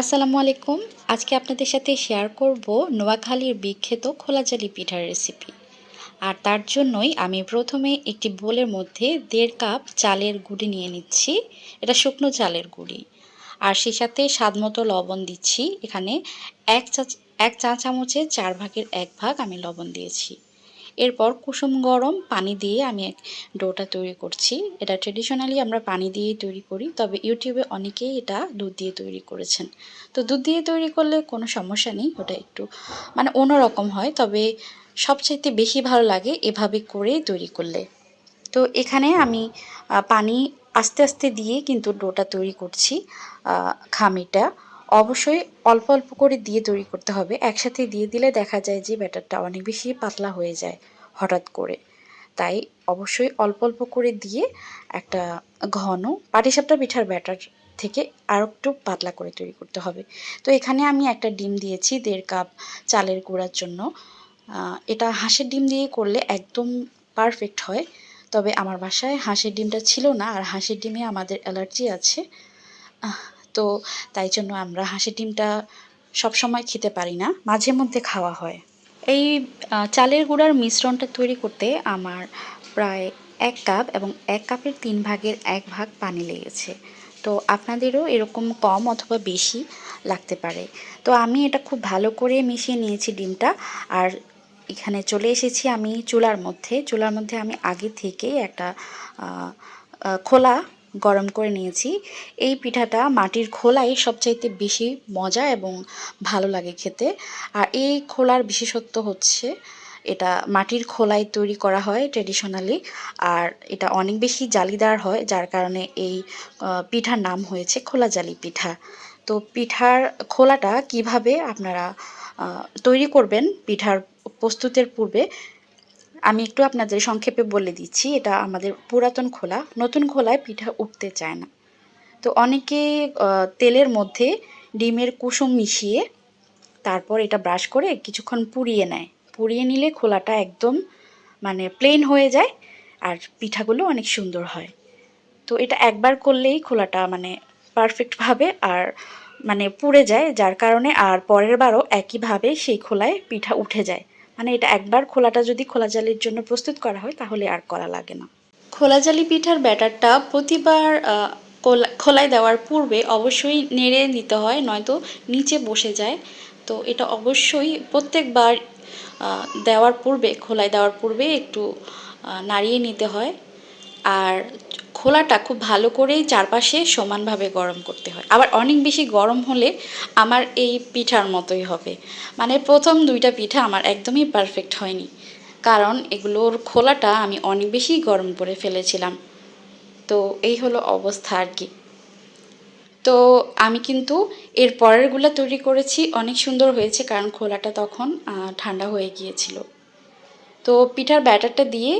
আসসালামু আলাইকুম। আজকে আপনাদের সাথে শেয়ার করব নোয়াখালীর বিখ্যাত খোলাজালি পিঠার রেসিপি আর তার জন্যই আমি প্রথমে একটি বোলের মধ্যে দেড় কাপ চালের গুঁড়ি নিয়ে নিচ্ছি। এটা শুকনো চালের গুঁড়ি। আর সেই সাথে স্বাদ মতো লবণ দিচ্ছি। এখানে এক চা এক চা চামচের চার ভাগের এক ভাগ আমি লবণ দিয়েছি। এরপর কুসুম গরম পানি দিয়ে আমি এক ডোটা তৈরি করছি। এটা ট্রেডিশনালি আমরা পানি দিয়েই তৈরি করি, তবে ইউটিউবে অনেকেই এটা দুধ দিয়ে তৈরি করেছেন। তো দুধ দিয়ে তৈরি করলে কোনো সমস্যা নেই, ওটা একটু মানে অন্যরকম হয়, তবে সবচাইতে বেশি ভালো লাগে এভাবে করেই তৈরি করলে। তো এখানে আমি পানি আস্তে আস্তে দিয়ে কিন্তু ডোটা তৈরি করছি খামিটা। অবশ্যই অল্প অল্প করে দিয়ে তৈরি করতে হবে। একসাথে দিয়ে দিলে দেখা যায় যে ব্যাটারটা অনেক বেশি পাতলা হয়ে যায় হঠাৎ করে। তাই অবশ্যই অল্প অল্প করে দিয়ে একটা ঘন পাটিসাপটা পিঠার ব্যাটার থেকে আর একটু পাতলা করে তৈরি করতে হবে। তো এখানে আমি একটা ডিম দিয়েছি দেড় কাপ চালের গুঁড়ার জন্য। এটা হাঁসের ডিম দিয়ে করলে একদম পারফেক্ট হয়। তবে আমার বাসায় হাঁসের ডিমটা ছিল না। আর হাঁসের ডিমে আমাদের অ্যালার্জি আছে। তো তাই জন্য আমরা হাঁসের ডিমটা সবসময় খেতে পারি না, মাঝে মধ্যে খাওয়া হয়। এই চালের গুঁড়ার মিশ্রণটা তৈরি করতে আমার প্রায় এক কাপ এবং এক কাপের তিন ভাগের এক ভাগ পানি লেগেছে। তো আপনাদেরও এরকম কম অথবা বেশি লাগতে পারে। তো আমি এটা খুব ভালো করে মিশিয়ে নিয়েছি ডিমটা আর এখানে চলে এসেছি আমি চুলার মধ্যে। চুলার মধ্যে আমি আগে থেকেই একটা খোলা গরম করে নিয়েছি। এই পিঠাটা মাটির খোলাই সবচাইতে বেশি মজা এবং ভালো লাগে খেতে। আর এই খোলার বিশেষত্ব হচ্ছে, এটা মাটির খোলায় তৈরি করা হয় ট্রেডিশনালি আর এটা অনেক বেশি জালিদার হয়, যার কারণে এই পিঠার নাম হয়েছে খোলা জালি পিঠা। তো পিঠার খোলাটা কীভাবে আপনারা তৈরি করবেন, পিঠার প্রস্তুতের পূর্বে আমি একটু আপনাদের সংক্ষেপে বলে দিচ্ছি, এটা আমাদের পুরাতন খোলা। নতুন খোলায় পিঠা উঠতে চায় না। তো অনেকে তেলের মধ্যে ডিমের কুসুম মিশিয়ে তারপর এটা ব্রাশ করে কিছুক্ষণ পুড়িয়ে নেয়। পুড়িয়ে নিলে খোলাটা একদম মানে প্লেন হয়ে যায় আর পিঠাগুলো অনেক সুন্দর হয়। তো এটা একবার করলেই খোলাটা মানে পারফেক্টভাবে আর মানে পুড়ে যায়, যার কারণে আর পরের বারও একইভাবে সেই খোলায় পিঠা উঠে যায়। মানে এটা একবার খোলাটা যদি খোলা জালির জন্য প্রস্তুত করা হয়, তাহলে আর করা লাগে না। খোলা জালি পিঠার ব্যাটারটা প্রতিবার খোলায় দেওয়ার পূর্বে অবশ্যই নেড়ে নিতে হয়, নয়তো নিচে বসে যায়। তো এটা অবশ্যই প্রত্যেকবার দেওয়ার পূর্বে খোলায় দেওয়ার পূর্বে একটু নাড়িয়ে নিতে হয়। আর খোলাটা খুব ভালো করেই চারপাশে সমানভাবে গরম করতে হয়। আবার অনেক বেশি গরম হলে আমার এই পিঠার মতোই হবে। মানে প্রথম দুইটা পিঠা আমার একদমই পারফেক্ট হয়নি। কারণ এগুলোর খোলাটা আমি অনেক বেশি গরম করে ফেলেছিলাম। তো এই হলো অবস্থা আর কি। তো আমি কিন্তু এর পরেরগুলো তৈরি করেছি, অনেক সুন্দর হয়েছে কারণ খোলাটা তখন ঠান্ডা হয়ে গিয়েছিল। তো পিঠার ব্যাটারটা দিয়ে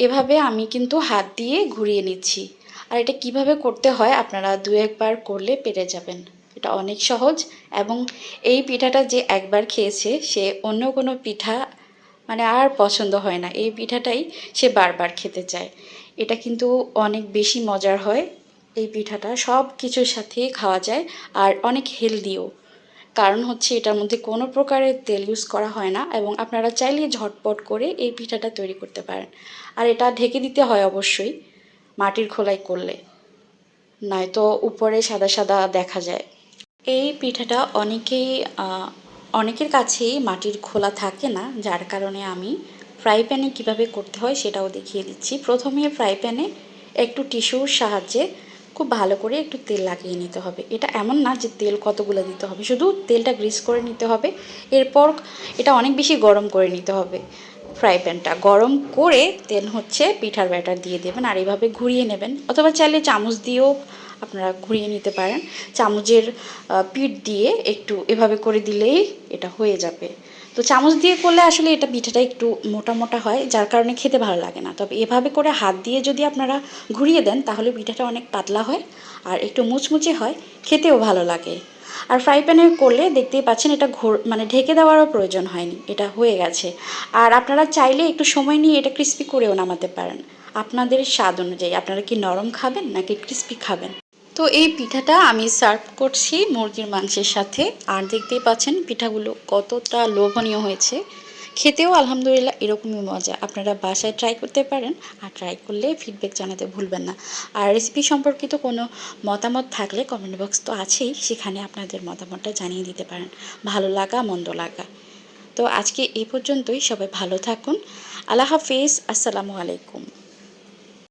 এভাবে আমি কিন্তু হাত দিয়ে ঘুরিয়ে নিচ্ছি। আর এটা কীভাবে করতে হয় আপনারা দু একবার করলে পেরে যাবেন। এটা অনেক সহজ এবং এই পিঠাটা যে একবার খেয়েছে, সে অন্য কোনো পিঠা মানে আর পছন্দ হয় না। এই পিঠাটাই সে বারবার খেতে চায়। এটা কিন্তু অনেক বেশি মজার হয়। এই পিঠাটা সব কিছুর সাথে খাওয়া যায় আর অনেক হেলদিও কারণ হচ্ছে এটার মধ্যে কোনো প্রকারের তেল ইউজ করা হয় না এবং আপনারা চাইলে ঝটপট করে এই পিঠাটা তৈরি করতে পারেন। আর এটা ঢেকে দিতে হয় অবশ্যই মাটির খোলাই করলে, নয়তো উপরে সাদা সাদা দেখা যায়। এই পিঠাটা অনেকেই অনেকের কাছেই মাটির খোলা থাকে না, যার কারণে আমি ফ্রাই প্যানে কীভাবে করতে হয় সেটাও দেখিয়ে দিচ্ছি। প্রথমে ফ্রাই প্যানে একটু টিস্যুর সাহায্যে খুব ভালো করে একটু তেল লাগিয়ে নিতে হবে। এটা এমন না যে তেল কতগুলো দিতে হবে, শুধু তেলটা গ্রিস করে নিতে হবে। এরপর এটা অনেক বেশি গরম করে নিতে হবে ফ্রাই প্যানটা গরম করে তেল হচ্ছে পিঠার ব্যাটার দিয়ে দেবেন আর এইভাবে ঘুরিয়ে নেবেন। অথবা চাইলে চামচ দিয়েও আপনারা ঘুরিয়ে নিতে পারেন। চামচের পিঠ দিয়ে একটু এভাবে করে দিলেই এটা হয়ে যাবে। তো চামচ দিয়ে করলে আসলে এটা পিঠাটা একটু মোটা মোটা হয়, যার কারণে খেতে ভালো লাগে না। তবে এভাবে করে হাত দিয়ে যদি আপনারা ঘুরিয়ে দেন, তাহলে পিঠাটা অনেক পাতলা হয় আর একটু মুচমুচে হয়, খেতেও ভালো লাগে। আর ফ্রাই প্যানে করলে দেখতেই পাচ্ছেন এটা ঘোর মানে ঢেকে দেওয়ারও প্রয়োজন হয়নি, এটা হয়ে গেছে। আর আপনারা চাইলে একটু সময় নিয়ে এটা ক্রিস্পি করেও নামাতে পারেন। আপনাদের স্বাদ অনুযায়ী, আপনারা কি নরম খাবেন নাকি ক্রিস্পি খাবেন? তো এই পিঠাটা আমি সার্ভ করছি মুরগির মাংসের সাথে। আর দেখতেই পাচ্ছেন পিঠাগুলো কতটা লোভনীয় হয়েছে। খেতেও আলহামদুলিল্লাহ এরকমই মজা। আপনারা বাসায় ট্রাই করতে পারেন। আর ট্রাই করলে ফিডব্যাক জানাতে ভুলবেন না। আর রেসিপি সম্পর্কিত কোনো মতামত থাকলে কমেন্ট বক্স তো আছেই। সেখানে আপনাদের মতামতটা জানিয়ে দিতে পারেন। ভালো লাগা, মন্দ লাগা। তো আজকে এই পর্যন্তই। সবাই ভালো থাকুন। আল্লাহ হাফিজ। আসসালামু আলাইকুম।